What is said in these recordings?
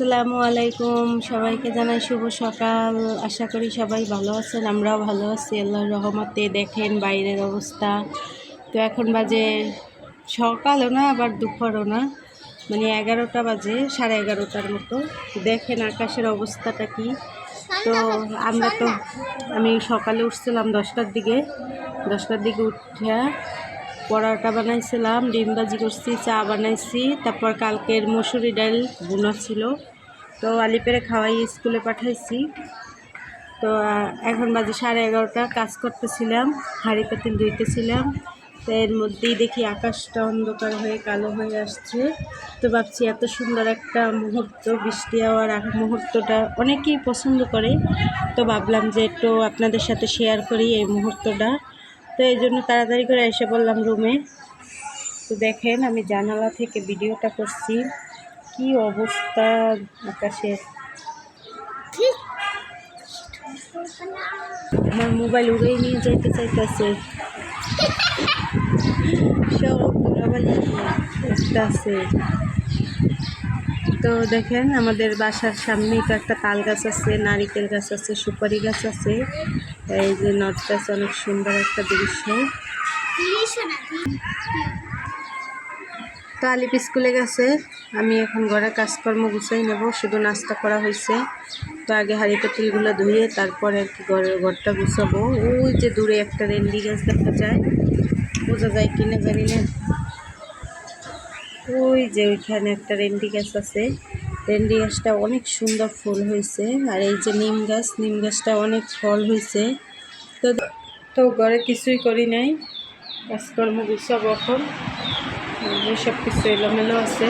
আসসালামু আলাইকুম। সবাইকে জানাই শুভ সকাল। আশা করি সবাই ভালো আছেন, আমরাও ভালো আছি। আল্লাহর রহমতে দেখেন বাইরের অবস্থা। তো এখন বাজে সকালও না, আবার দুপুরও না। মানে এগারোটা বাজে, সাড়ে এগারোটার মতো। দেখেন আকাশের অবস্থাটা কি। তো আমরা তো, আমি সকালে উঠছিলাম দশটার দিকে। দশটার দিকে উঠে পরোটা বানাইছিলাম ডিম ভাজি করছি, চা বানাইছি, তারপর কালকের মসুরি ডাল বোনা ছিল। তো আলিপেরে খাওয়াই, স্কুলে পাঠাইছি। তো এখন বাজে সাড়ে এগারোটা, কাজ করতেছিলাম, হাঁড়ি পাতিল ধুইতেছিলাম। তো এর মধ্যেই দেখি আকাশটা অন্ধকার হয়ে কালো হয়ে আসছে। তো ভাবছি এত সুন্দর একটা মুহূর্ত, বৃষ্টি হওয়ার মুহূর্তটা অনেকেই পছন্দ করে। তো ভাবলাম যে একটু আপনাদের সাথে শেয়ার করি এই মুহূর্তটা। তো এই জন্য তাড়াতাড়ি করে এসে বললাম রুমে। তো দেখেন, আমি জানালা থেকে ভিডিওটা করছি। কি অবস্থা আকাশের? আমার মোবাইল উড়েই নিয়ে যাইতে চাইতেছে। আছে তো দেখেন, আমাদের বাসার সামনে তো একটা তাল গাছ আছে, নারিকেল গাছ আছে, সুপারি গাছ আছে। এই যে গাছ অনেক সুন্দর একটা দৃশ্য। তো আলিপ স্কুলে গেছে। আমি এখন ঘরে কাজকর্ম গুছাই নেব, শুধু নাস্তা করা হয়েছে। তো আগে হাঁড়ি পাতিলগুলো ধুয়ে তারপরে আর কি ঘরের ঘরটা গুছাবো। ওই যে দূরে একটা রেন্ডি গাছ দেখা যায়। বোঝা যায় কিনা জানি না। ওই যে ওইখানে একটা রেন্ডি গাছ আছে। রেন্ডি গাছটা অনেক সুন্দর ফুল হয়েছে। আর এই যে নিম গাছ, নিম গাছটা অনেক ফল হয়েছে। তো তো ঘরে কিছুই করি নাই। কাজকর্ম গুছাবো এখন। সব কিছু এলোমেলো আছে।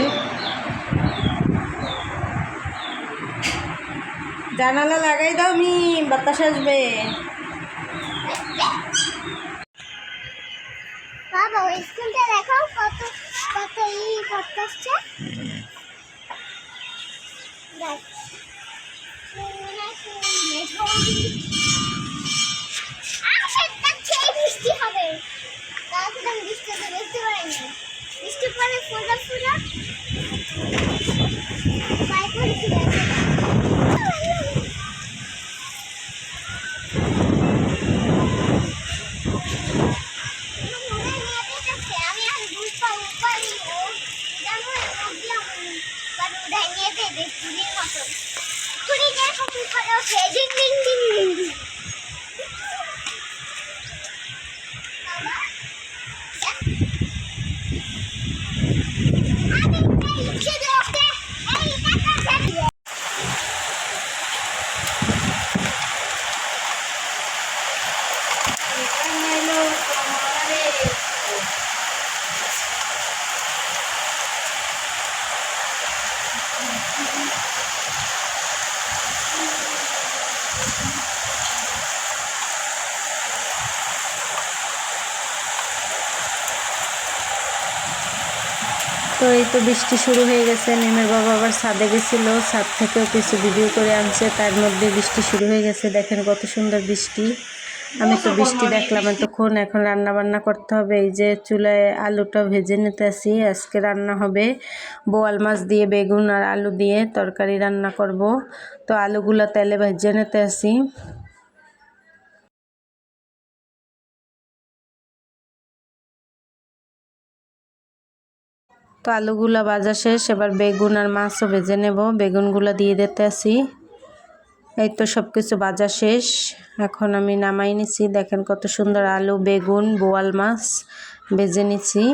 জানালা লাগাই দাও মি বাতাস আসবে। বাবা, ওই স্কুলটা দেখাও কত কত বৃষ্টি পরে ফোটা ফোটা পায়ে পড়েছিল আমি আর বুঝ পাবো পারি ও যেমন নদী আমি বাট উড়াই নিয়ে দেবে চুরির মতন চুরি যে তো এই তো বৃষ্টি শুরু হয়ে গেছে। নিমের বাবা আবার ছাদে গেছিল। ছাদ থেকেও কিছু ভিডিও করে আনছে। তার মধ্যে বৃষ্টি শুরু হয়ে গেছে। দেখেন কত সুন্দর বৃষ্টি। আমি তো বৃষ্টি দেখলাম এতক্ষণ। এখন রান্না বান্না করতে হবে। এই যে চুলায় আলুটা ভেজে নিতে আসি। আজকে রান্না হবে বোয়াল মাছ দিয়ে, বেগুন আর আলু দিয়ে তরকারি রান্না করব। তো আলুগুলো তেলে ভেজে নিতে আসি। তো আলুগুলা ভাজা শেষ, এবার বেগুন আর মাছও ভেজে নেব। বেগুনগুলো দিয়ে দিতে আসি এই তো সব কিছু ভাজা শেষ। এখন আমি নামাই নিছি। দেখেন কত সুন্দর আলু, বেগুন, বোয়াল মাছ ভেজে নিছি।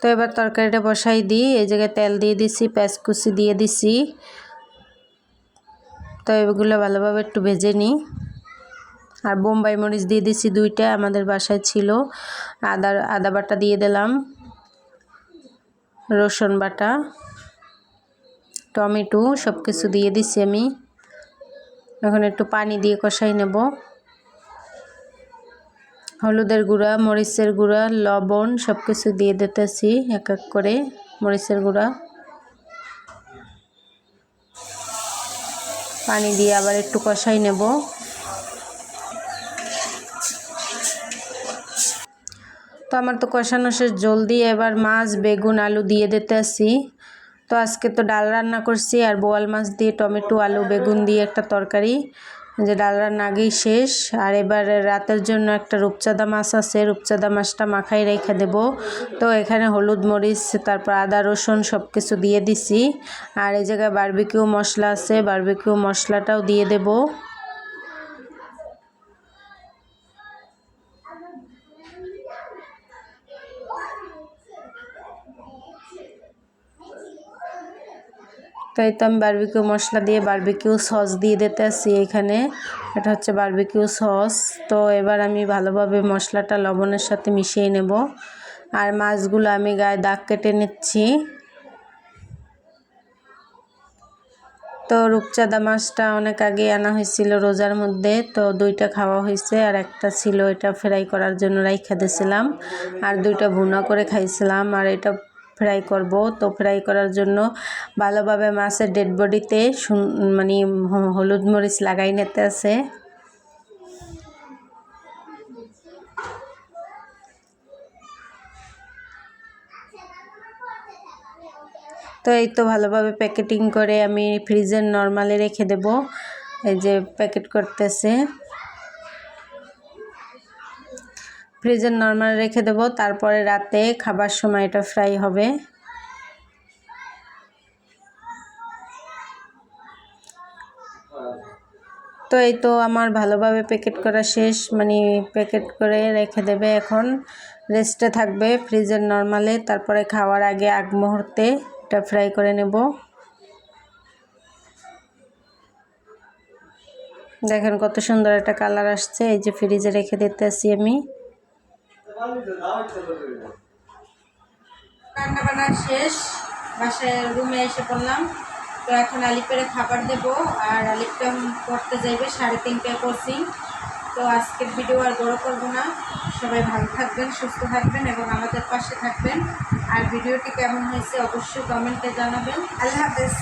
তো এবার তরকারিটা বসাই দিই। এই জায়গায় তেল দিয়ে দিছি কুচি দিয়ে দিছি। তো এগুলো ভালোভাবে একটু ভেজে নিই। আর বোম্বাই মরিচ দিয়ে দিছি দুইটা, আমাদের বাসায় ছিল। আদা আদা বাটা দিয়ে দিলাম। রসুন বাটা, টমেটো সব কিছু দিয়ে দিছি আমি। এখন একটু পানি দিয়ে কষাই নেব। হলুদের গুঁড়া, মরিচের গুঁড়া, লবণ সব কিছু দিয়ে দিতেছি এক এক করে মরিচের গুঁড়া। পানি দিয়ে আবার একটু কষাই নেব। তো আমার তো কষানো শেষ। জলদি এবার মাছ, বেগুন, আলু দিয়ে দিতে আসি। তো আজকে তো ডাল রান্না করছি আর বোয়াল মাছ দিয়ে টমেটো, আলু, বেগুন দিয়ে একটা তরকারি। যে ডাল রান্না আগেই শেষ। আর এবার রাতের জন্য একটা রূপচাঁদা মাছ আছে, রূপচাঁদা মাছটা মাখাই রেখে দেব। তো এখানে হলুদ মরিচ, তারপর আদা, রসুন সব কিছু দিয়ে দিছি। আর এই জায়গায় বারবিকিউ মশলা আছে বারবিকিউ মশলাটাও দিয়ে দেবো। তো এই তো আমি বারবিকিউ মশলা দিয়ে বারবিকিউ সস দিয়ে দিতে আসি এখানে। এটা হচ্ছে বারবিকিউ সস তো এবার আমি ভালোভাবে মশলাটা লবণের সাথে মিশিয়ে নেব। আর মাছগুলো আমি গায়ে দাগ কেটে নিচ্ছি। তো রূপচাঁদা মাছটা অনেক আগে আনা হয়েছিল রোজার মধ্যে। তো দুইটা খাওয়া হয়েছে আর একটা ছিল এটা ফ্রাই করার জন্য রাইখা দিয়েছিলাম। আর দুইটা ভুনা করে খাইছিলাম। আর এটা ফ্রাই করব। তো ফ্রাই করার জন্য ভালোভাবে মাছের ডেড বডিতে মানে হলুদ মরিচ লাগাই নিতে আছে। তো এই তো ভালোভাবে প্যাকেটিং করে আমি ফ্রিজের নর্মালে রেখে দেব। এই যে প্যাকেট করতেছে। ফ্রিজের নর্মাল রেখে দেব, তারপরে রাতে খাবার সময় এটা ফ্রাই হবে। তো এই তো আমার ভালোভাবে প্যাকেট করা শেষ মানে প্যাকেট করে রেখে দেবে এখন। রেস্টে থাকবে ফ্রিজের নর্মালে, তারপরে খাওয়ার আগে আগ মুহূর্তে এটা ফ্রাই করে নেব। দেখেন কত সুন্দর একটা কালার আসছে, এই যে ফ্রিজে রেখে দিতে আমি। রান্না বান্না শেষ, বাসায় রুমে এসে পড়লাম তো এখন আলিপের খাবার দেব, আর আলিপটা পড়তে যাইবে, সাড়ে তিনটায় কোচিং তো আজকের ভিডিও আর বড় করব না। সবাই ভালো থাকবেন, সুস্থ থাকবেন এবং আমাদের পাশে থাকবেন। আর ভিডিওটি কেমন হয়েছে অবশ্যই কমেন্টে জানাবেন। আল্লাহ হাফেজ।